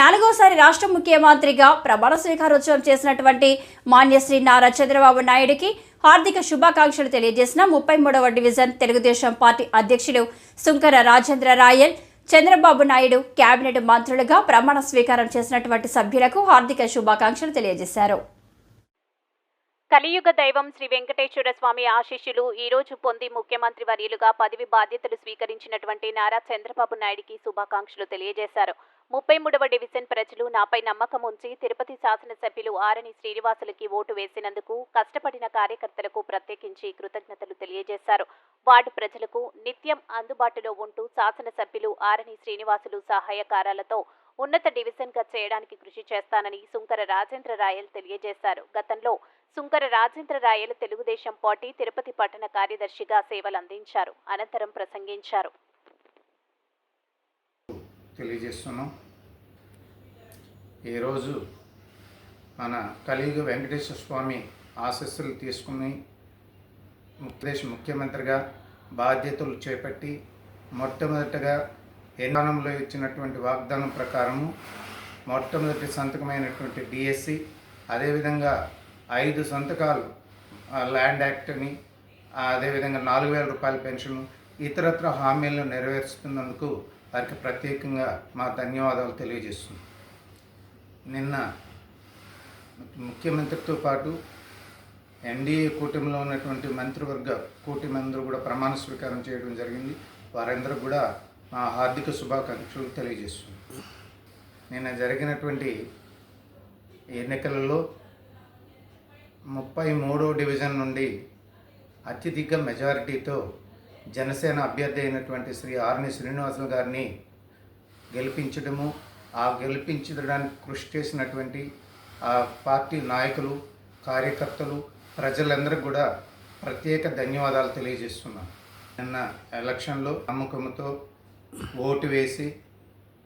నాలుగోసారి రాష్ట్ర ముఖ్యమంత్రిగా ప్రమాణ స్వీకారోత్సవం చేసినటువంటి మాన్యశ్రీ నారా చంద్రబాబు నాయుడుకి హార్దిక శుభాకాంక్షలు తెలియజేసిన ముప్పై మూడవ డివిజన్ తెలుగుదేశం పార్టీ అధ్యక్షుడు సుంకర రాజేంద్ర రాయల్ చంద్రబాబు నాయుడు కేబినెట్ మంత్రులుగా ప్రమాణ స్వీకారం చేసినటువంటి సభ్యులకు హార్దిక శుభాకాంక్షలు తెలియజేశారు. కలియుగ దైవం శ్రీ వెంకటేశ్వర స్వామి ఆశీస్సులు ఈరోజు పొంది ముఖ్యమంత్రి వర్యులుగా పదవి బాధ్యతలు స్వీకరించినటువంటి నారా చంద్రబాబు నాయుడికి శుభాకాంక్షలు తెలియజేశారు. ముప్పై మూడవ డివిజన్ ప్రజలు నాపై నమ్మకం ఉంచి తిరుపతి శాసనసభ్యులు ఆరణి శ్రీనివాసులకి ఓటు వేసినందుకు కష్టపడిన కార్యకర్తలకు ప్రత్యేకించి కృతజ్ఞతలు తెలియజేశారు. వార్డు ప్రజలకు నిత్యం అందుబాటులో ఉంటూ శాసనసభ్యులు ఆరణి శ్రీనివాసులు సహాయకారాలతో ఉన్నత డివిజన్గా చేయడానికి కృషి చేస్తానని సుంకర రాజేంద్ర రాయల్ తెలియజేశారు. గతంలో సుంకర రాజేంద్ర రాయల్ తెలుగుదేశం పార్టీ తిరుపతి పట్టణ కార్యదర్శిగా సేవలు అందించారు. అనంతరం ప్రసంగించారు. తెలియజేస్తున్నాం. ఈరోజు మన కలియుగ వెంకటేశ్వర స్వామి ఆశస్సులు తీసుకుని దేశ ముఖ్యమంత్రిగా బాధ్యతలు చేపట్టి మొట్టమొదటగా ఎన్నంలో ఇచ్చినటువంటి వాగ్దానం ప్రకారము మొట్టమొదటి సంతకమైనటువంటి డిఎస్సి అదేవిధంగా ఐదు సంతకాలు ఆ, ల్యాండ్ యాక్ట్ని అదేవిధంగా నాలుగు వేల రూపాయల పెన్షన్ ఇతరత్ర హామీలను నెరవేరుస్తున్నందుకు వారికి ప్రత్యేకంగా మా ధన్యవాదాలు తెలియజేస్తుంది నిన్న ముఖ్యమంత్రితో పాటు ఎన్డీఏ కూటమిలో ఉన్నటువంటి మంత్రివర్గ కూటమి అందరూ కూడా ప్రమాణ స్వీకారం చేయడం జరిగింది. వారందరూ కూడా నా హార్దిక శుభాకాంక్షలు తెలియజేస్తున్నాను. నిన్న జరిగినటువంటి ఎన్నికలలో ముప్పై మూడో డివిజన్ నుండి అత్యధిక మెజారిటీతో జనసేన అభ్యర్థి అయినటువంటి శ్రీ ఆర్ని శ్రీనివాసులు గారిని గెలిపించడము ఆ గెలిపించడానికి కృషి చేసినటువంటి ఆ పార్టీ నాయకులు కార్యకర్తలు ప్రజలందరికీ కూడా ప్రత్యేక ధన్యవాదాలు తెలియజేస్తున్నాను. నిన్న ఎలక్షన్లో నమ్మకంతో ఓటు వేసి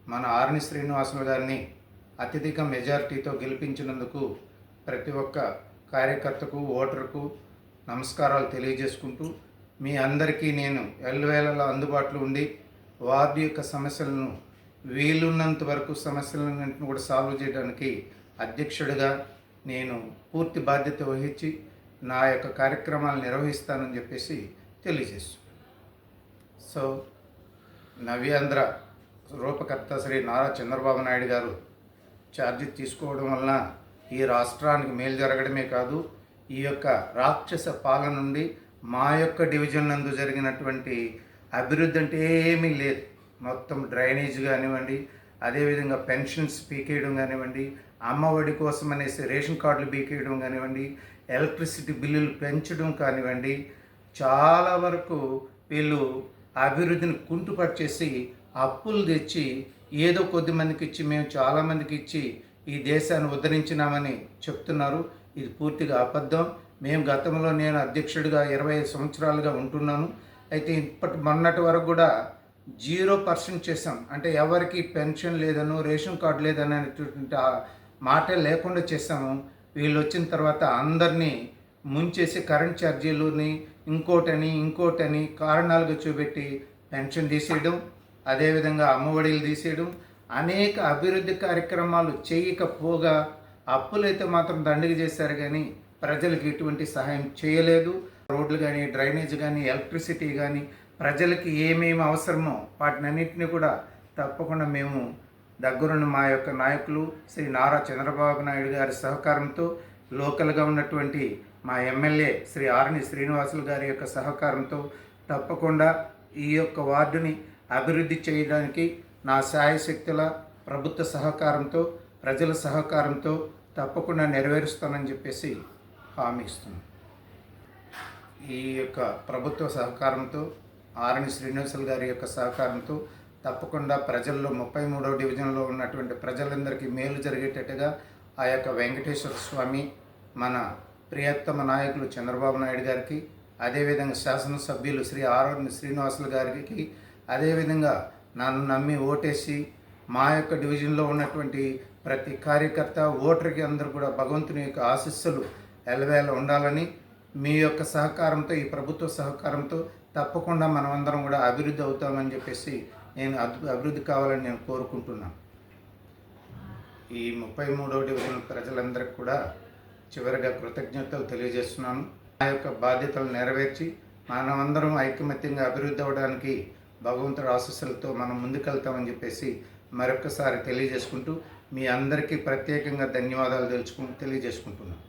మన ఆర్ని శ్రీనివాసులు గారిని అత్యధిక మెజారిటీతో గెలిపించినందుకు ప్రతి ఒక్క కార్యకర్తకు ఓటరుకు నమస్కారాలు తెలియజేసుకుంటూ మీ అందరికీ నేను ఎల్లవేళలా అందుబాటులో ఉండి వార్డు యొక్క సమస్యలను వీలున్నంత వరకు సమస్యలన్నింటిని కూడా సాల్వ్ చేయడానికి అధ్యక్షుడిగా నేను పూర్తి బాధ్యత వహించి నా యొక్క కార్యక్రమాలు నిర్వహిస్తానని చెప్పేసి తెలియజేస్తున్నాను. సో నవ్యాంధ్ర రూపకర్త శ్రీ నారా చంద్రబాబు నాయుడు గారు ఛార్జీ తీసుకోవడం వలన ఈ రాష్ట్రానికి మేలు జరగడమే కాదు ఈ యొక్క రాక్షస పాలన నుండి మా యొక్క డివిజన్ నందు జరిగినటువంటి అభివృద్ధి అంటే ఏమీ లేదు. మొత్తం డ్రైనేజ్ కానివ్వండి అదేవిధంగా పెన్షన్స్ పీకేయడం కానివ్వండి అమ్మఒడి కోసం అనేసి రేషన్ కార్డులు పీకేయడం కానివ్వండి ఎలక్ట్రిసిటీ బిల్లులు పెంచడం కానివ్వండి చాలా వరకు వీళ్ళు అభివృద్ధిని కుంటుపరిచేసి అప్పులు తెచ్చి ఏదో కొద్ది మందికి ఇచ్చి మేము చాలామందికి ఇచ్చి ఈ దేశాన్ని ఉద్ధరించినామని చెప్తున్నారు. ఇది పూర్తిగా అబద్ధం. మేము గతంలో నేను అధ్యక్షుడిగా ఇరవై ఐదు సంవత్సరాలుగా ఉంటున్నాను. అయితే ఇప్పటి మొన్నటి వరకు కూడా జీరో పర్సెంట్ చేసాం అంటే ఎవరికి పెన్షన్ లేదనో రేషన్ కార్డు లేదనేటువంటి ఆ మాట లేకుండా చేసాము వీళ్ళు వచ్చిన తర్వాత అందరినీ ముంచేసి కరెంట్ ఛార్జీలని ఇంకోటని ఇంకోటని కారణాలుగా చూపెట్టి పెన్షన్ తీసేయడం అదేవిధంగా అమ్మఒడిలు తీసేయడం అనేక అభివృద్ధి కార్యక్రమాలు చేయకపోగా అప్పులైతే మాత్రం దండగ చేశారు కానీ ప్రజలకు ఎటువంటి సహాయం చేయలేదు. రోడ్లు కానీ డ్రైనేజ్ కానీ ఎలక్ట్రిసిటీ కానీ ప్రజలకి ఏమేమి అవసరమో వాటినన్నింటినీ కూడా తప్పకుండా మేము దగ్గరున్న మా యొక్క నాయకులు శ్రీ నారా చంద్రబాబు నాయుడు గారి సహకారంతో లోకల్గా ఉన్నటువంటి మా ఎమ్మెల్యే శ్రీ ఆర్ని శ్రీనివాసులు గారి యొక్క సహకారంతో తప్పకుండా ఈ యొక్క వార్డుని అభివృద్ధి చేయడానికి నా శాయశక్తుల ప్రభుత్వ సహకారంతో ప్రజల సహకారంతో తప్పకుండా నెరవేరుస్తానని చెప్పేసి హామీ ఇస్తున్నాను ఈ యొక్క ప్రభుత్వ సహకారంతో ఆరణి శ్రీనివాసులు గారి యొక్క సహకారంతో తప్పకుండా ప్రజల్లో ముప్పై మూడవ డివిజన్లో ఉన్నటువంటి ప్రజలందరికీ మేలు జరిగేటట్టుగా ఆ యొక్క వెంకటేశ్వర స్వామి మన ప్రియతమ నాయకులు చంద్రబాబు నాయుడు గారికి అదేవిధంగా శాసనసభ్యులు శ్రీ ఆరోగ్య శ్రీనివాసులు గారికి అదేవిధంగా నన్ను నమ్మి ఓటేసి మా యొక్క డివిజన్లో ఉన్నటువంటి ప్రతి కార్యకర్త ఓటర్కి అందరూ కూడా భగవంతుని యొక్క ఆశీస్సులు ఎలవేళ ఉండాలని మీ యొక్క సహకారంతో ఈ ప్రభుత్వ సహకారంతో తప్పకుండా మనమందరం కూడా అభివృద్ధి అవుతామని చెప్పేసి నేను అభివృద్ధి కావాలని నేను కోరుకుంటున్నాను. ఈ ముప్పై మూడో డివిజన్ ప్రజలందరికీ కూడా చివరిగా కృతజ్ఞతలు తెలియజేస్తున్నాను. నా యొక్క బాధ్యతలు నెరవేర్చి మనమందరం ఐకమత్యంగా అభివృద్ధి అవ్వడానికి భగవంతుడి ఆశస్సులతో మనం ముందుకెళ్తామని చెప్పేసి మరొకసారి తెలియజేసుకుంటూ మీ అందరికీ ప్రత్యేకంగా ధన్యవాదాలు తెలుసుకుంటూ తెలియజేసుకుంటున్నాను.